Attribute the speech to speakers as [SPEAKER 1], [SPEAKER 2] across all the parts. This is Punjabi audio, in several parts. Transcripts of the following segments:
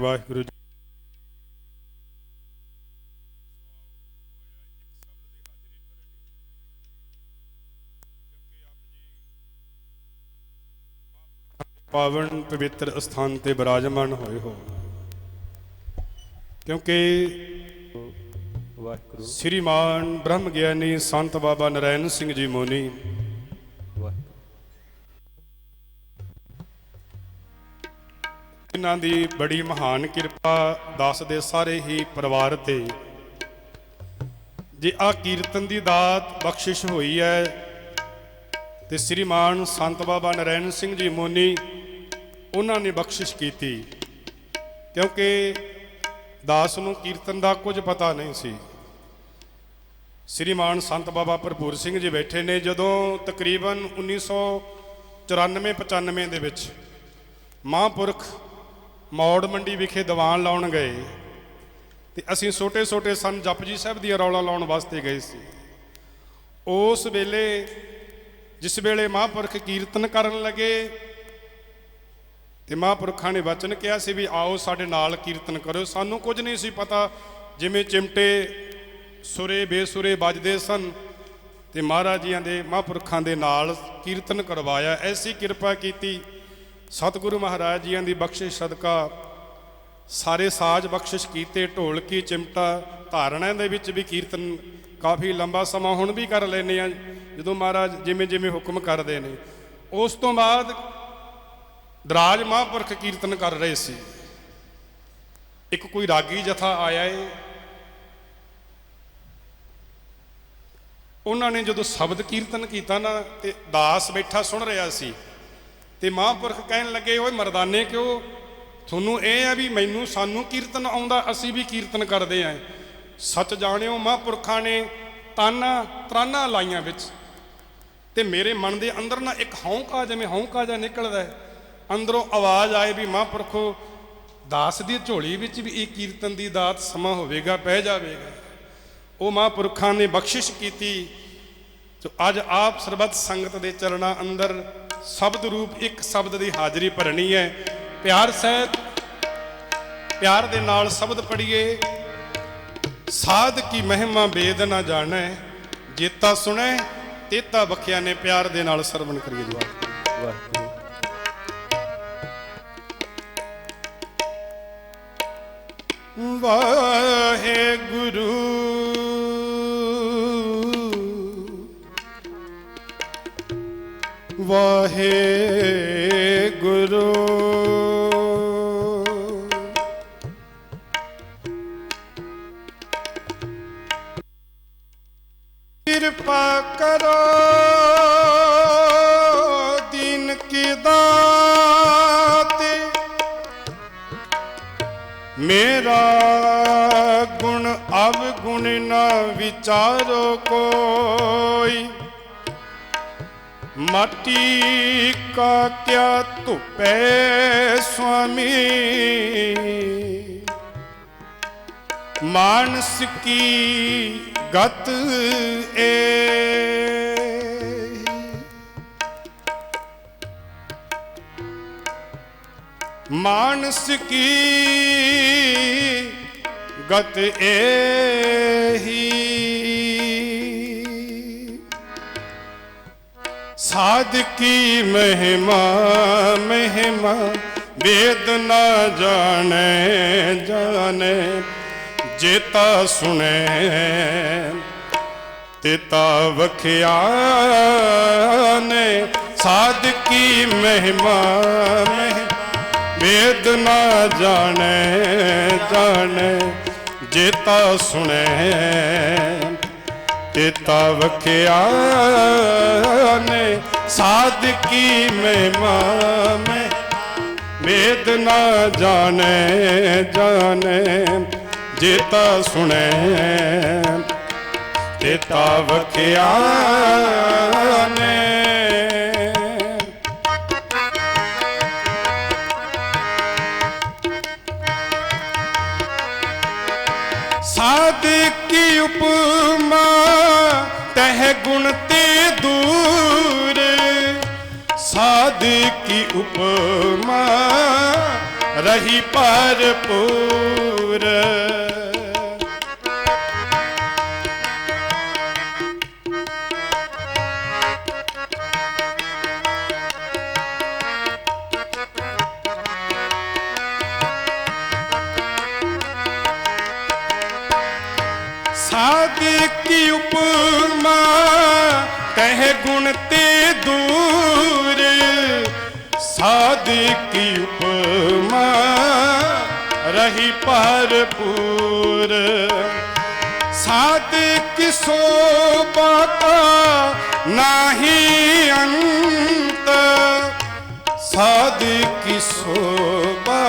[SPEAKER 1] ਵਾਹਿਗੁਰੂ ਜੀ ਪਾਵਨ ਪਵਿੱਤਰ ਸਥਾਨ ਤੇ ਬਿਰਾਜਮਾਨ ਹੋਏ ਹੋ। ਕਿਉਂਕਿ
[SPEAKER 2] ਵਾਹਿਗੁਰੂ।
[SPEAKER 1] ਸ੍ਰੀਮਾਨ ਬ੍ਰਹਮ ਗਿਆਨੀ ਸੰਤ ਬਾਬਾ ਨਰੈਣ ਸਿੰਘ ਜੀ ਮੋਨੀ ਇਹਨਾਂ ਦੀ ਬੜੀ ਮਹਾਨ ਕਿਰਪਾ ਦਾਸ ਦੇ ਸਾਰੇ ਹੀ ਪਰਿਵਾਰ ਤੇ। ਜੇ ਆ ਕੀਰਤਨ ਦੀ ਦਾਤ ਬਖਸ਼ਿਸ਼ ਹੋਈ ਹੈ, ਤੇ ਸ੍ਰੀਮਾਨ ਸੰਤ ਬਾਬਾ ਨਰੈਣ ਸਿੰਘ ਜੀ ਮੋਨੀ ਉਹਨਾਂ ਨੇ ਬਖਸ਼ਿਸ਼ ਕੀਤੀ, ਕਿਉਂਕਿ ਦਾਸ ਨੂੰ ਕੀਰਤਨ ਦਾ ਕੁਝ ਪਤਾ ਨਹੀਂ ਸੀ। ਸ੍ਰੀਮਾਨ ਸੰਤ ਬਾਬਾ ਭਰਪੂਰ ਸਿੰਘ ਜੀ ਬੈਠੇ ਨੇ ਜਦੋਂ ਤਕਰੀਬਨ 1994 95 ਦੇ ਵਿੱਚ ਮਹਾਂਪੁਰਖ ਮੌੜ ਮੰਡੀ ਵਿਖੇ ਦੀਵਾਨ ਲਾਉਣ ਗਏ ਤੇ ਅਸੀਂ ਛੋਟੇ ਛੋਟੇ ਸਨ ਜਪਜੀ ਸਾਹਿਬ ਦੀਆਂ ਰੌਲਾ ਲਾਉਣ ਵਾਸਤੇ ਗਏ ਸੀ। ਉਸ ਵੇਲੇ, ਜਿਸ ਵੇਲੇ ਮਹਾਂਪੁਰਖ ਕੀਰਤਨ ਕਰਨ ਲੱਗੇ ਤੇ ਮਹਾਂਪੁਰਖਾਂ ਨੇ ਵਚਨ ਕਿਹਾ ਸੀ ਵੀ ਆਓ ਸਾਡੇ ਨਾਲ ਕੀਰਤਨ ਕਰੋ ਸਾਨੂੰ ਕੁਝ ਨਹੀਂ ਸੀ ਪਤਾ ਜਿਵੇਂ ਚਿਮਟੇ ਸੁਰੇ ਬੇਸੁਰੇ ਵੱਜਦੇ ਸਨ ਤੇ ਮਹਾਰਾਜੀਆਂ ਦੇ, ਮਹਾਂਪੁਰਖਾਂ ਦੇ ਨਾਲ ਕੀਰਤਨ ਕਰਵਾਇਆ। ਐਸੀ ਕਿਰਪਾ ਕੀਤੀ ਸਤਿਗੁਰੂ ਮਹਾਰਾਜ ਜੀਆਂ ਦੀ ਬਖਸ਼ਿਸ਼ ਸਦਕਾ, ਸਾਰੇ ਸਾਜ਼ ਬਖਸ਼ਿਸ਼ ਕੀਤੇ ਢੋਲਕੀ ਚਿਮਟਾ ਧਾਰਣਿਆਂ ਦੇ ਵਿੱਚ ਵੀ ਕੀਰਤਨ ਕਾਫੀ ਲੰਬਾ ਸਮਾਂ ਹੁਣ ਵੀ ਕਰ ਲੈਨੇ ਆ ਜਦੋਂ ਮਹਾਰਾਜ ਜਿਵੇਂ ਜਿਵੇਂ ਹੁਕਮ ਕਰਦੇ ਨੇ। ਉਸ ਤੋਂ ਬਾਅਦ ਦਰਾਜ ਮਹਾਂਪੁਰਖ ਕੀਰਤਨ ਕਰ ਰਹੇ ਸੀ। ਇੱਕ ਕੋਈ ਰਾਗੀ ਜਥਾ ਆਇਆ ਏ। ਉਹਨਾਂ ਨੇ ਜਦੋਂ ਸ਼ਬਦ ਕੀਰਤਨ ਕੀਤਾ ਨਾ, ਤੇ ਦਾਸ ਬੈਠਾ ਸੁਣ ਰਿਹਾ ਸੀ। ਤੇ ਮਹਾਂਪੁਰਖ ਕਹਿਣ ਲੱਗੇ, ਓਏ ਮਰਦਾਨੇ ਕਿਉਂ? ਤੁਹਾਨੂੰ ਇਹ ਆ ਵੀ ਮੈਨੂੰ, ਸਾਨੂੰ ਕੀਰਤਨ ਆਉਂਦਾ, ਅਸੀਂ ਵੀ ਕੀਰਤਨ ਕਰਦੇ ਆਂ। ਸੱਚ ਜਾਣਿਓ, ਮਹਾਂਪੁਰਖਾਂ ਨੇ ਤਾਨਾ, ਤਰਾਨਾ ਲਾਈਆਂ ਵਿੱਚ। ਤੇ ਮੇਰੇ ਮਨ ਦੇ ਅੰਦਰ ਨਾ ਇੱਕ ਹੌਂਕਾ ਜਿਵੇਂ ਹੌਂਕਾ ਜਿਹਾ ਨਿਕਲਦਾ ਹੈ। ਅੰਦਰੋਂ ਆਵਾਜ਼ ਆਏ ਵੀ ਮਹਾਂਪੁਰਖੋ, ਦਾਸ ਦੀ ਝੋਲੀ ਵਿੱਚ ਵੀ ਇਹ ਕੀਰਤਨ ਦੀ ਦਾਤ ਸਮਾਂ ਹੋਵੇਗਾ ਪੈ ਜਾਵੇਗਾ। ਉਹ ਮਹਾਂਪੁਰਖਾਂ ਨੇ ਬਖਸ਼ਿਸ਼ ਕੀਤੀ, ਜੋ ਅੱਜ ਆਪ ਸਰਬੱਤ ਸੰਗਤ ਦੇ ਚਰਨਾਂ ਅੰਦਰ ਸ਼ਬਦ ਰੂਪ ਇੱਕ ਸ਼ਬਦ ਦੀ ਹਾਜ਼ਰੀ ਭਰਨੀ ਹੈ। ਪਿਆਰ ਸਹਿਤ ਪਿਆਰ ਦੇ ਨਾਲ ਸ਼ਬਦ ਪੜ੍ਹੀਏ। ਸਾਧ ਕੀ ਮਹਿਮਾ ਵੇਦ ਨਾ ਜਾਣੈ, ਜੇਤਾ ਸੁਣੈ, ਤੇਤਾ ਬਖਿਆ ਨੇ ਪਿਆਰ ਦੇ ਨਾਲ ਸਰਵਣ ਕਰੀਏ ਜੀ। ਵਾਹਿਗੁਰੂ।
[SPEAKER 2] ਵਾਹਿਗੁਰੂ।
[SPEAKER 1] ਵਾਹਿਗੁਰੂ। ਵਾਹਿਗੁਰੂ ਕਿਰਪਾ ਕਰੋ ਦਿਨ ਕੀ ਦਾਤੇ। ਮੇਰਾ ਗੁਣ ਅਵਗੁਣ ਨਾ ਵਿਚਾਰੋ ਕੋਈ। ਮਾਟੀ ਕਾ ਕਿਆ ਧੁਪੈ ਸੁਆਮੀ। ਮਾਨਸ ਕੀ ਗਤ ਏ। ਮਾਨਸ ਕੀ ਗਤ ਏਹੀ ਸਾਧ ਕੀ ਮਹਿਮਾ ਮਹਿਮਾ, ਵੇਦ ਨਾ ਜਾਣੇ ਜਾਣੇ, ਜੇਤਾ ਸੁਣੈ, ਤੇਤਾ ਵਖਿਆ ਨੇ ਸਾਧ ਕੀ ਮਹਿਮਾ ਮਹਿ ਵੇਦ ਨਾ ਜਾਣੇ ਜਾਣੇ, ਜੇਤਾ ਸੁਣੈ। ਤੇਤਾ ਵਖਿਆ ਨੇ ਸਾਧ ਕੀ ਮਹਿਮਾ ਮੈਂ ਵੇਦ ਨਾ ਜਾਣੈ ਜਾਣੈ ਜੇਤਾ ਸੁਣੇ। ਤੇ ਵਖਿਆ ਨੇ ਸਾਧ ਕੀ ਉਪਮਾ ਗੁਣ ਤੇ ਦੂਰ ਸਾਧ ਕੀ ਉਪਮਾ ਰਹੀ ਭਰਪੂਰ। ਸਾਦਿਕ ਕੀ ਉਪਮਾ? ਰਹੀ ਭਰਪੂਰ ਸਾਦਿਕ ਕੀ ਕਾ ਨਾਹੀ ਅੰਤ। ਸਾਦਿਕ ਕੀ ਸੋਭਾ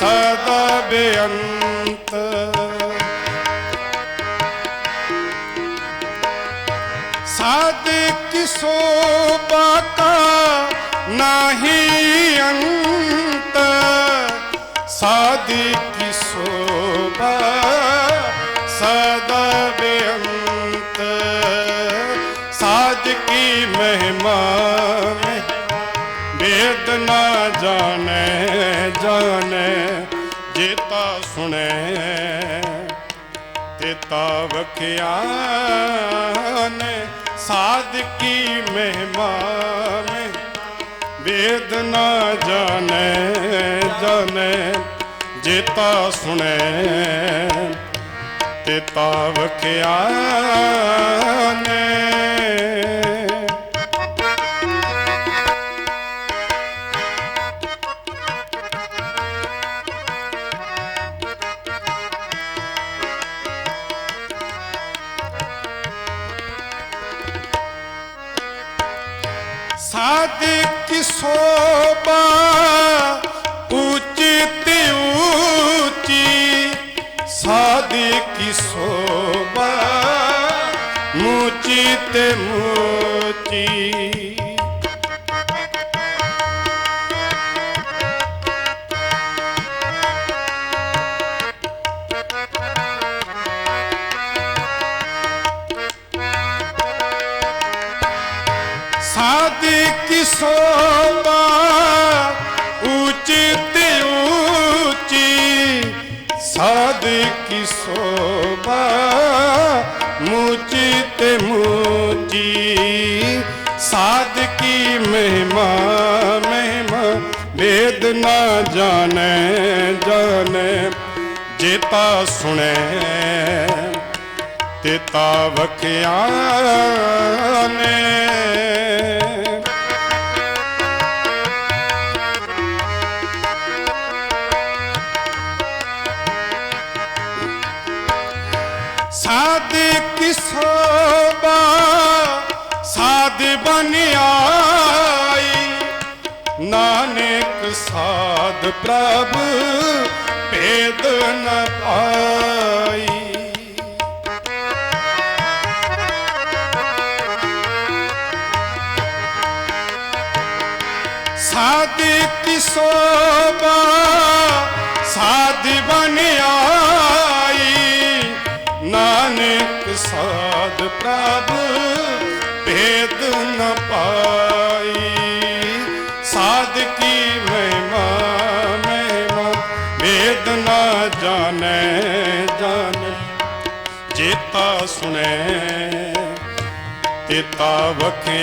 [SPEAKER 1] ਸਦਾ ਬੇਅੰਤ। ਸਾਦਿਕ ਸੋਭਾ ਨਾਹੀ ਅੰਤ ਸਾਦਿਕ ਸੋਭਾ, ਸਦਾ ਬੇਅੰਤ। ਸਾਦਿਕੀ ਮਹਿਮਾ ਮੈਂ ਵੇਦ ਨਾ ਜਾਣੈ ਜਾਣੈ, ਜੇਤਾ ਸੁਣੈ ਤੇ ਵਖਿਆਨ ਸਾਧਕੀ ਮਹਿਮਾ ਮੈਂ ਵੇਦਨਾ ਜਾਣੈ ਜਾਣੈ ਜੇਤਾ ਸੁਣੈ ਤੇ ਵਖਿਆਨ। ਸਾਧਿਕ ਸੋਭਾ ਤੇ ਮੁਚੀ। ਸਾਧਿਕ ਸੋਭਾ ਸਾਧਿਕ ਸੋਭਾ ਮੁਚਿਤ ਮੁਚੀ। ਸਾਧਕੀ ਮਹਿਮਾ ਮਹਿਮਾ, ਵੇਦ ਨਾ ਜਾਣੈ ਜਾਣੈ, ਜੇਤਾ ਸੁਣੈ। ਤੇ ਤਾ ਵਖਿਆਨੇ ਸਾਧ ਪ੍ਰਭ ਭੇਦ ਨ ਪਾਈ। ਸਾਧਿਕ ਸੋਭਾ, ਸਾਧ ਬਨ ਆਈ। ਨਾਨਕ ਸਾਧ ਪ੍ਰਭ ਭੇਦ ਨ ਪਾਈ। ਜਾਣੈ ਜਾਣੈ ਜੇਤਾ ਸੁਣੈ ਤੇਤਾ ਵਖਿਆਨੇ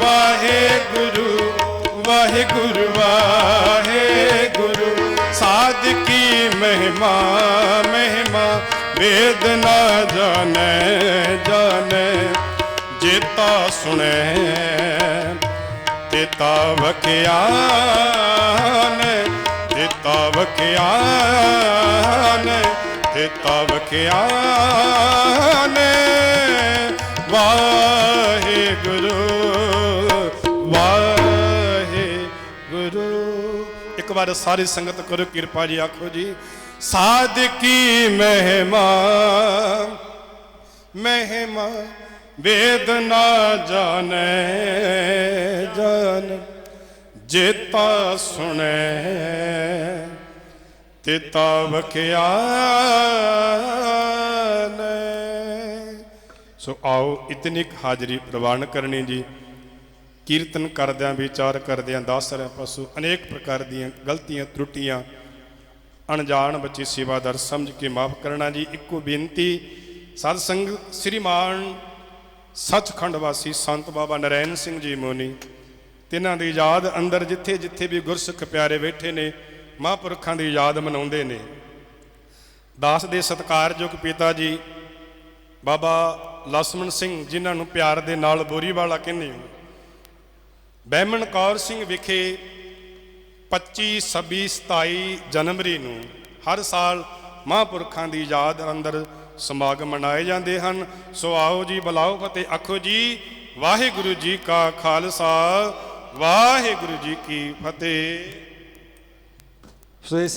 [SPEAKER 1] ਵਾਹਿਗੁਰੂ ਵਾਹਿਗੁਰੂ ਵਾਹਿਗੁਰੂ, ਸਾਧ ਕੀ ਮਹਿਮਾ ਮਹਿਮਾ, ਵੇਦ ਨਾ ਜਾਣੈ ਜਾਣੈ, ਜੇਤਾ ਸੁਣੈ ਤੇਤਾ ਵਕਿਆਨ ਤੇਤਾ ਵਕਿਆਨ ਤੇਤਾ ਵਕਿਆਨ ਵਾਹਿਗੁਰੂ ਵਾਹਿਗੁਰੂ। ਇੱਕ ਵਾਰ ਸਾਰੀ ਸੰਗਤ ਕਰੋ, ਕਿਰਪਾ ਜੀ ਆਖੋ ਜੀ। ਸਾਧ ਕੀ ਮਹਿਮਾ ਮਹਿਮਾ, ਵੇਦ ਜਾਣੈ, ਜਾਣ ਜੇਤਾ ਸੁਣੈ। ਤੇਤਾ ਵਖਿਆ ਸੋ ਆਓ ਇਤਨੀ ਕੁ ਹਾਜ਼ਰੀ ਪ੍ਰਵਾਨ ਕਰਨੀ ਜੀ। ਕੀਰਤਨ ਕਰਦਿਆਂ ਵਿਚਾਰ ਕਰਦਿਆਂ ਦਾਸ ਰਿਆ ਪਸ਼ੂ ਅਨੇਕ ਪ੍ਰਕਾਰ ਦੀਆਂ ਗਲਤੀਆਂ, ਤਰੁੱਟੀਆਂ, ਅਣਜਾਣ ਬੱਚੇ ਸੇਵਾਦਾਰ ਸਮਝ ਕੇ ਮਾਫ ਕਰਨਾ ਜੀ। ਇੱਕੋ ਬੇਨਤੀ ਸਤ ਸੰਗ ਸ੍ਰੀਮਾਨ ਸੱਚਖੰਡ ਵਾਸੀ ਸੰਤ ਬਾਬਾ ਨਰੈਣ ਸਿੰਘ ਜੀ ਮੋਨੀ, ਤਿਨਾਂ ਦੀ ਯਾਦ ਅੰਦਰ ਜਿੱਥੇ ਜਿੱਥੇ ਵੀ ਗੁਰਸਿੱਖ ਪਿਆਰੇ ਬੈਠੇ ਨੇ, ਮਹਾਂਪੁਰਖਾਂ ਦੀ ਯਾਦ ਮਨਾਉਂਦੇ ਨੇ। ਦਾਸ ਦੇ ਸਤਿਕਾਰਯੋਗ ਪਿਤਾ ਜੀ, ਬਾਬਾ ਲਸਮਣ ਸਿੰਘ ਜਿਨ੍ਹਾਂ ਨੂੰ ਪਿਆਰ ਦੇ ਨਾਲ ਬੋਰੀਵਾਲਾ ਕਹਿੰਦੇ ਹੋ। ਬਹਿਮਣ ਕੌਰ ਸਿੰਘ ਵਿਖੇ 25 26 27 ਜਨਵਰੀ ਨੂੰ ਹਰ ਸਾਲ ਮਹਾਂਪੁਰਖਾਂ ਦੀ ਯਾਦ ਅੰਦਰ ਸਮਾਗਮ ਮਨਾਏ ਜਾਂਦੇ ਹਨ। ਸੋ ਆਓ ਜੀ, ਬੁਲਾਓ ਫਤਿਹ ਆਖੋ ਜੀ, ਵਾਹਿਗੁਰੂ ਜੀ ਕਾ ਖਾਲਸਾ, ਵਾਹਿਗੁਰੂ ਜੀ ਕੀ ਫਤਿਹ।
[SPEAKER 3] ਸੋ ਇਹ